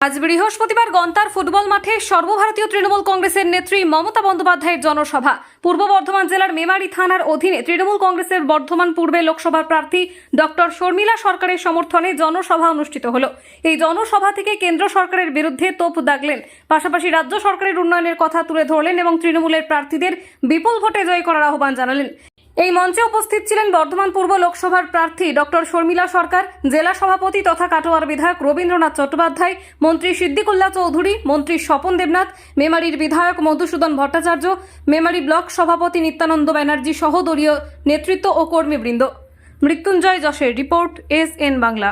আজ বৃহস্পতিবার গন্তার ফুটবল মাঠে সর্বভারতীয় তৃণমূল কংগ্রেসের নেত্রী মমতা বন্দ্যোপাধ্যায়ের জনসভা। পূর্ব বর্ধমান জেলার মেমারি থানার অধীনে তৃণমূল কংগ্রেসের বর্ধমান পূর্বে লোকসভার প্রার্থী ডক্টর শর্মিলা সরকারের সমর্থনে জনসভা অনুষ্ঠিত হল। এই জনসভা থেকে কেন্দ্র সরকারের বিরুদ্ধে তোপ দাগলেন। পাশাপাশি রাজ্য সরকারের উন্নয়নের কথা তুলে ধরলেন এবং তৃণমূলের প্রার্থীদের বিপুল ভোটে জয় করার আহ্বান জানালেন। এই মঞ্চে উপস্থিত ছিলেন বর্ধমান পূর্ব লোকসভার প্রার্থী ডক্টর শর্মিলা সরকার, জেলা সভাপতি তথা কাটোয়ার বিধায়ক রবীন্দ্রনাথ চট্টোপাধ্যায়, মন্ত্রী সিদ্দিকুল্লা চৌধুরী, মন্ত্রী স্বপন দেবনাথ, মেমারির বিধায়ক মধুসূদন ভট্টাচার্য, মেমারি ব্লক সভাপতি নিত্যানন্দ ব্যানার্জি সহ দলীয় নেতৃত্ব ও কর্মীবৃন্দ। মৃত্যুঞ্জয় যশের রিপোর্ট, এস এন বাংলা।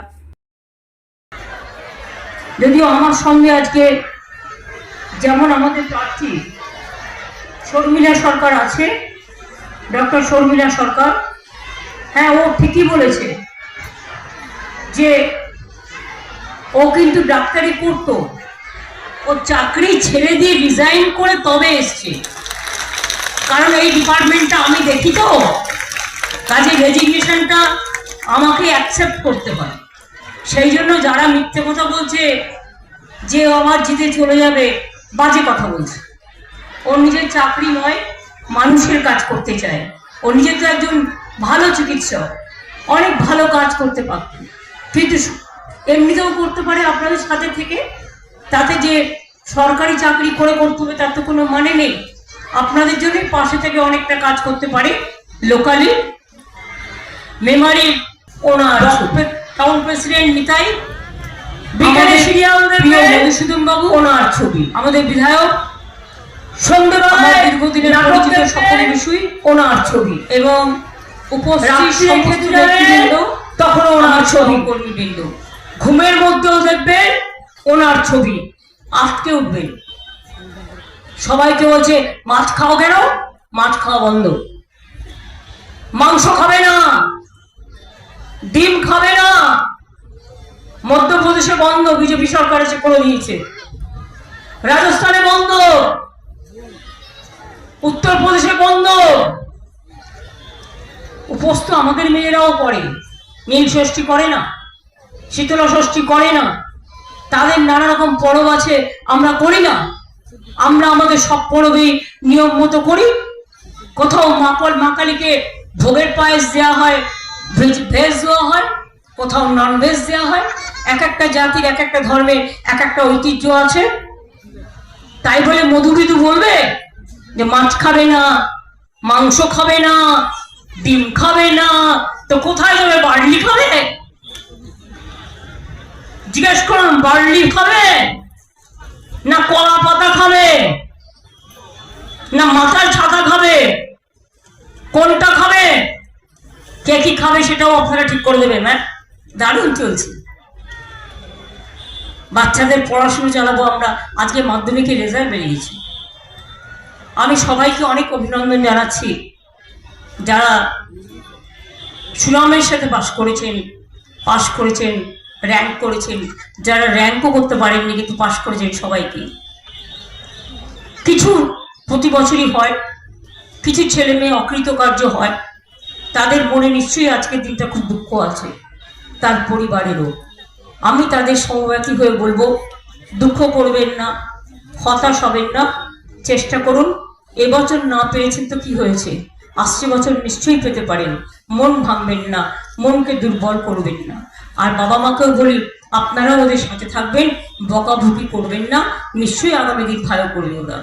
যদিও আমার সঙ্গে আজকে যেমন আমাদের প্রার্থী, শর্মিলা সরকার আছে ডক্টর শর্মিলা সরকার। হ্যাঁ ও ঠিকই বলেছে যে ও কিন্তু ডাক্তারি পড়তো। ও চাকরি ছেড়ে দিয়ে রিজাইন করে তবে এসছে। কারণ এই ডিপার্টমেন্টটা আমি দেখি তো, কাজে রেজিগনেশনটা আমাকে অ্যাকসেপ্ট করতে হয়। সেই জন্য যারা মিথ্যে কথা বলছে, যে ও আমার জিতে চলে যাবে, বাজে কথা বলছে। ওর নিজের চাকরি নয় মানুষের কাজ করতে চায়। ও নিজে তো একজন ভালো চিকিৎসক। অনেক ভালো কাজ করতে পারত। কিন্তু এমনিতেও করতে পারে আপনাদের সাথে থেকে। তাতে যে সরকারি চাকরি করে করতে হবে তার তো কোনো মানে নেই। আপনাদের জন্যই পাশে থেকে অনেকটা কাজ করতে পারে লোকালি। মেমারি ওনার টাউন প্রেসিডেন্ট নিতাই। বিকালে দেখবে। মধুসূদন বাবু। ওনার ছবি। আমাদের বিধায়ক সন্ধ্যেবেলায় দীর্ঘদিনের পরিচিত সকল বিষয় ওনার ছবি। এবং উপস্থিত ব্যক্তিবৃন্দ তখন ওনার ছবি। কর্মীবৃন্দ ঘুমের মধ্যেও দেখবেন ওনার ছবি। আটকে উঠবেন সবাইকে বলছে মাছ খাও কেন? মাছ খাওয়া বন্ধ। মাংস খাবে না। ডিম খাবে না। মধ্যপ্রদেশে বন্ধ বিজেপি সরকার এসে করে দিয়েছে। রাজস্থানে বন্ধ। উত্তরপ্রদেশে বন্ধ। উপোস তো আমাদের মেয়েরাও করে। নীল ষষ্ঠী করে না, শীতলা ষষ্ঠী করে না। তাদের নানা রকম পরব আছে, আমরা করি না। আমরা আমাদের সব পরবেই নিয়ম মতো করি। কোথাও মাকল মাকালিকে ভোগের পায়েস দেওয়া হয়, ভেজ ভেজ দেওয়া হয়, কোথাও নন ভেজ দেওয়া হয়। এক একটা জাতির এক একটা ধর্মের এক একটা ঐতিহ্য আছে। তাই বলে মধুবিদু বলবে? যে মাছ খাবে না, মাংস খাবে না, ডিম খাবে না, তো কোথায় যাবে? বার্লি খাবে? জিজ্ঞেস করুন, বার্লি খাবে না কলা পাতা খাবে? না মাথার ছাতা খাবে? কোনটা খাবে? কে কি খাবে সেটাও আপনারা ঠিক করে দেবেন ম্যাম দারুণ চলছে। বাচ্চাদের পড়াশুনো চালাবো আমরা। আজকে মাধ্যমিকের রেজাল্ট বেরিয়েছে। আমি সবাইকে অনেক অভিনন্দন জানাচ্ছি যারা সুনামের সাথে পাশ করেছেন পাশ করেছেন র্যাঙ্ক করেছেন, যারা র্যাঙ্কও করতে পারেননি কিন্তু পাশ করেছেন সবাইকে। কিছু প্রতি বছরই হয়, কিছু ছেলে মেয়ে অকৃতকার্য হয়, তাদের মনে নিশ্চয়ই আজকের দিনটা খুব দুঃখ আছে, তার পরিবারেরও। আমি তাদের সমব্যাপী হয়ে বলব, দুঃখ করবেন না, হতাশ হবেন না, চেষ্টা করুন। এবছর না পেয়েছেন তো কি হয়েছে? আসছে বছর নিশ্চয়ই পেতে পারেন। মন ভাঙবেন না, মনকে দুর্বল করবেন না। আর বাবা মাকেও বলি, আপনারাও ওদের সাথে থাকবেন বকাভুকি করবেন না, নিশ্চয়ই আগামী দিন ভালো করবে ওরা।